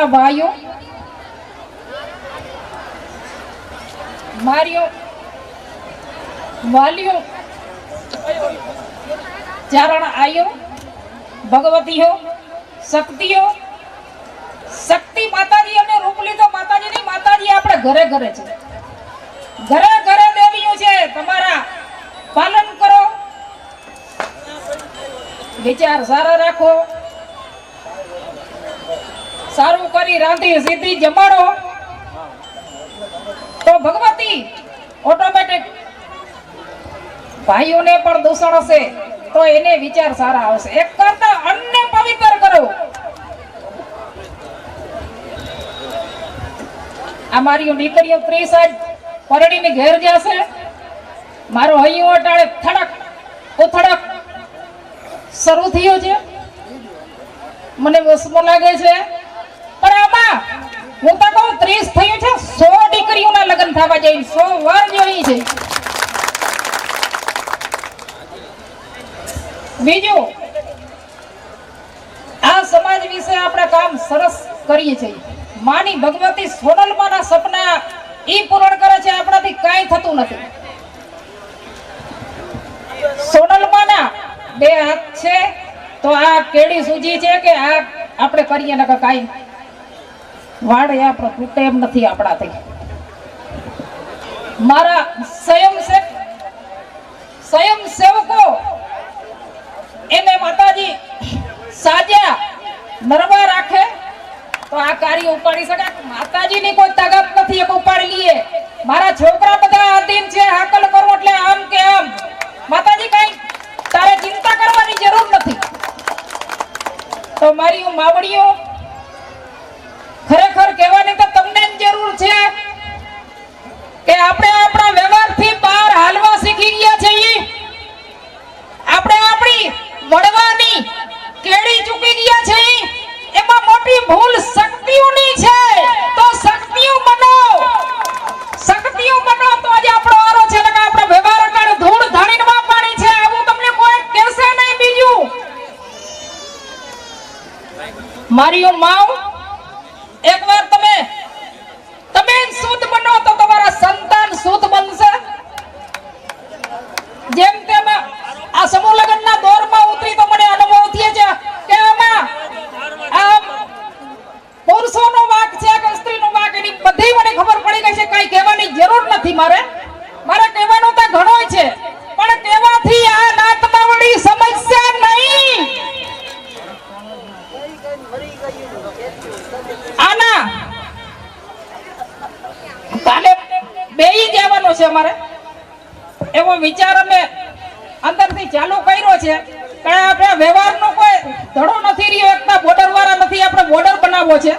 વાલા ભાઈઓ મારીઓ વાલીઓ ચારણ આયો ભગવતીઓ શક્તિઓ શક્તિ માતાજી રૂપલી તો માતાજી માતાજીની માતાજી આપણે ઘરે ઘરે છે. ઘરે ઘરે દેવીઓ છે. તમારા પાલન કરો. વિચાર સારા રાખો. સારું કરી રાંધી, સીધી જમાડો. તો ભગવતી ઓટોમેટિક ભાઈઓને પણ દૂષણ હશે, તો એને વિચાર સારા આવશે. એક કરતા અન્ન પવિત્ર કરો. આ મારી દીકરીઓ ત્રીસ આજ પરડીને ઘેર જશે. મારો હૈયો અટાળે થડક, ઉથડક શરૂ થયો છે. મને વસમો લાગે છે. પણ હું તો કહું, ત્રીસ થયું છે, સો દીકરીઓના લગ્ન થવા જાય સો વર જોઈ છે. બીજું, આ સમાજ વિશે આપણે કામ સરસ કરીએ છીએ. માની ભગવતી સોનલમાના સપના ઈ પૂરણ કરે છે, આપણાથી કાંઈ થતું નથી. સોનલમાના બે હાથ છે, તો આ કેડી સૂજી છે કે આ આપણે કરીએ, નકર કાંઈ વાડ એ તૂટે એમ નથી આપણાથી. મારા સંયમ સ્વયંસેવકો એને માતાજી સાજા નરવા રાખે તો આ કાર્ય ઉપાડી શકે માતાજીની કોઈ તાકાત નથી એક ઉપાડી લઈએ મારા છોકરા બધા આધીન છે હાકલ કરો એટલે આમ કે આમ માતાજી કઈ તારે ચિંતા કરવાની જરૂર નથી તો મારી હું માવડીઓ ખરેખર કહેવાની તો તમને જ જરૂર છે કે આપણે આપણા વ્યવહારથી બહાર હાલવા શીખી ગયા છીએ આપણે આપણી વડવાની કેડી ચૂકી ગયા છે એમાં મોટી ભૂલ શક્તિઓની છે તો શક્તિઓ બનો શક્તિઓ બનો તો આજે આપણો વારો છે ને આપણે વ્યવહાર કાળ ધૂળ ધાણીને વાપવાની છે આવું તમને કોઈ કહેશે નહીં બીજું મારીઓ માવ એકવાર તમે તમે શુદ્ધ બનો તો તમારા સંતાન શુદ્ધ બનશે જેમ તેમ આ સમૂહ લગ્નના દોરમાં ઉતરી તો મને અનુભવ થયો છે કે આમાં આમ પુરુષોનો વાક છે કે સ્ત્રીનો વાક એની બધી મને ખબર પડી ગઈ છે કઈ કહેવાની જરૂર નથી મારે. મારે કહેવાનું તો ઘણોય છે, પણ કહેવાથી આ નાતમાવડી સમસ્યા નહીં. આના. કાલે બેઈ જવાનો છે અમારે. એવો વિચાર અમે અંદરથી ચાલુ કર્યો છે કારણ આપણે વ્યવહારનો કોઈ ધડો નથી રહ્યો, એકતા બોર્ડર વાળા નથી, આપણે બોર્ડર બનાવવો છે.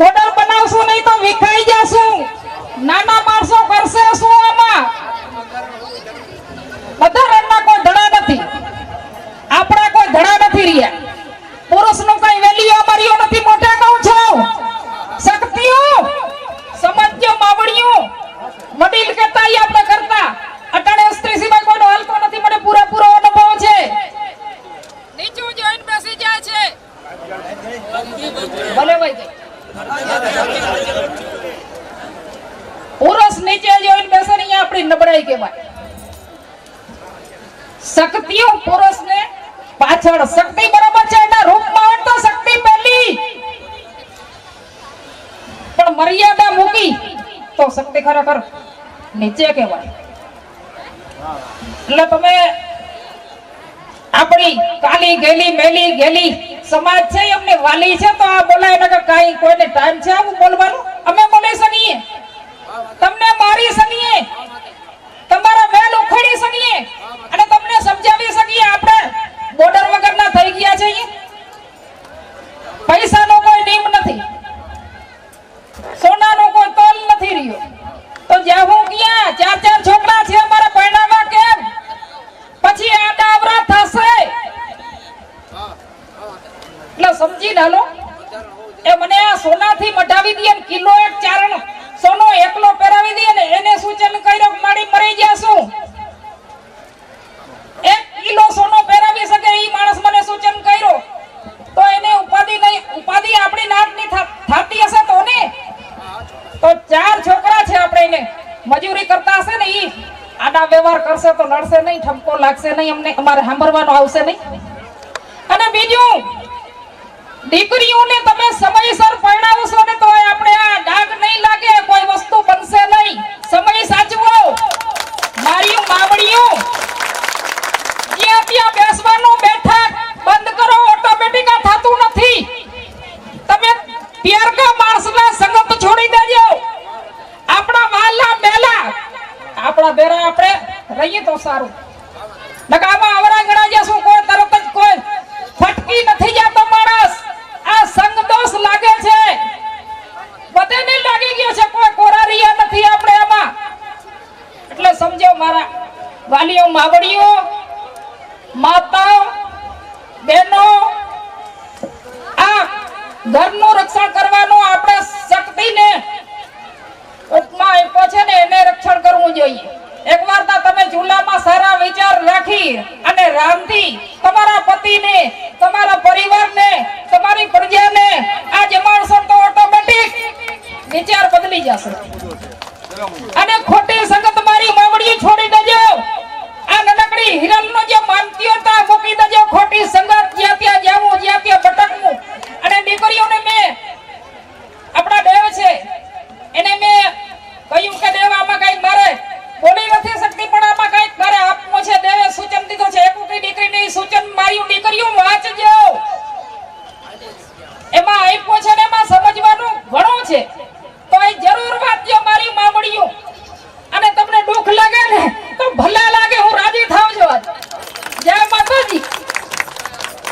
બોર્ડર બનાવશું નહીં તો વિખાઈ જશું. નાના માણસો કરશે શું આમાં? બંધારણના કોઈ ધડા નથી આપણા કોઈ ધડા નથી રહ્યા પુરુષનું કઈ વેલ્યુ અમારીઓ નથી મોટા કહું છું શક્તિઓ સમજ્યો માવડીઓ વડીલ કરતા ઈ આપણે કરતા અટાણે સ્ત્રી સિવાય કોઈનો હાલતો નથી મને પૂરેપૂરો અનુભવ છે નીચું જોઈને બેસી જાય છે ભલે ભાઈ ગઈ. પુરુષ નીચે જોઈને બેસે અહીંયા આપણી નબળાઈ કહેવાય. શક્તિઓ પુરુષને પાછળ શક્તિ બરાબર છે, એના રૂપમાં હોય તો શક્તિ પહેલી. પણ મર્યાદા મૂકી તો શક્તિ ખરેખર નીચે કહેવાય. એટલે તમે આપણી કાલી ગેલી મેલી ગેલી સમાજ છે, એમને વાલી છે, તો આ બોલાય ને કે કાઈ કોઈને ટાઈમ છે આવું બોલવાનું અમે બોલી શકીએ તમને મારી શકીએ તમારા મેલ ઉખેડી શકીએ અને તમને સમજાવી શકીએ આપણે બોર્ડર વગરના થઈ ગયા છે અહીંયા પૈસાનો કોઈ નિયમ નથી. સોનાનો કોઈ તોલ નથી રહ્યો. તો જ્યાં હું ગયા, ચાર ચાર છોકરા છે, અમારે પરણાવવા કેમ? પછી આ ડાબરા થશે. એટલે સમજી ડાલો એ મને આ સોનાથી મઢાવી દે ને કિલો એક ચારણ, સોનો એકલો પહેરાવી દે ને એને સૂચન કર્યો મારી મરી જશું. એક કિલો સોનો પહેરાવી શકે, ઈ માણસ મને સૂચન કર્યો તો એને મજૂરી કરતા હશે ને ઈ વ્યવહાર કરશે તો નડશે નહીં, ઠપકો લાગશે નહીં, અમને અમારે સાંભળવાનું આવશે નહીં. અને બીજું, દીકરીઓને તમે સમયસર પરણાવશો ને તો આપણે આ ડાઘ નહીં લાગે, કોઈ વસ્તુ બનશે નહીં. સમય સાચવો. મારી માવડિયું જ્યાં ત્યાં બેસવાનું બેઠક બંધ કરો ઓટોમેટિક આ થતું નથી. તમે પિયરકા માણસના સંગત છોડી દેજો. આપણા વાલા મેલા આપણા બેરા આપણે રહીએ તો સારું. નકામાં આવરા ગણા જશું કોઈ તરત જ કોઈ ફટકી નથી જતો માણસ. આ સંગ દોષ લાગે છે. બધાને લાગી ગયો છે કોઈ કોરારિયા નથી આપણે એમાં એટલે સમજો મારા વાલીઓ માવડીઓ માતાઓ બહેનો આ ઘરનું રક્ષણ કરવાનું આપણે શક્તિને ઉપમા આપ્યો છે ને એને રક્ષણ કરવું જોઈએ એકવાર તો તમે ચૂલામાં સારા વિચાર અને રામથી તમારા પતિને, તમારા પરિવારને, તમારી પ્રજાને આ જમાડશો તો ઓટોમેટિક વિચાર બદલી જશે. અને ખોટી સંગત મારી માવડી છોડી દેજો. આ નનકડી હિરણનો જે માનતીઓ તા મૂકી દેજો, ખોટી સંગત જ્યાં ત્યાં જાવું જ્યાં ત્યાં ભટકવું અને દીકરીઓને મેં આપણા દેવ છે એને મેં કહ્યું કે દેવ આમાં કઈ મારે બોલી નથી શકતી પણ આમાં કંઈક મારે આપવું છે દેવે સૂચન દીધું છે એકુટી દીકરીની સૂચન મારી દીકરીઓ વાંચજો એમાં આપ્યો છે ને એમાં સમજવાનું ઘણું છે.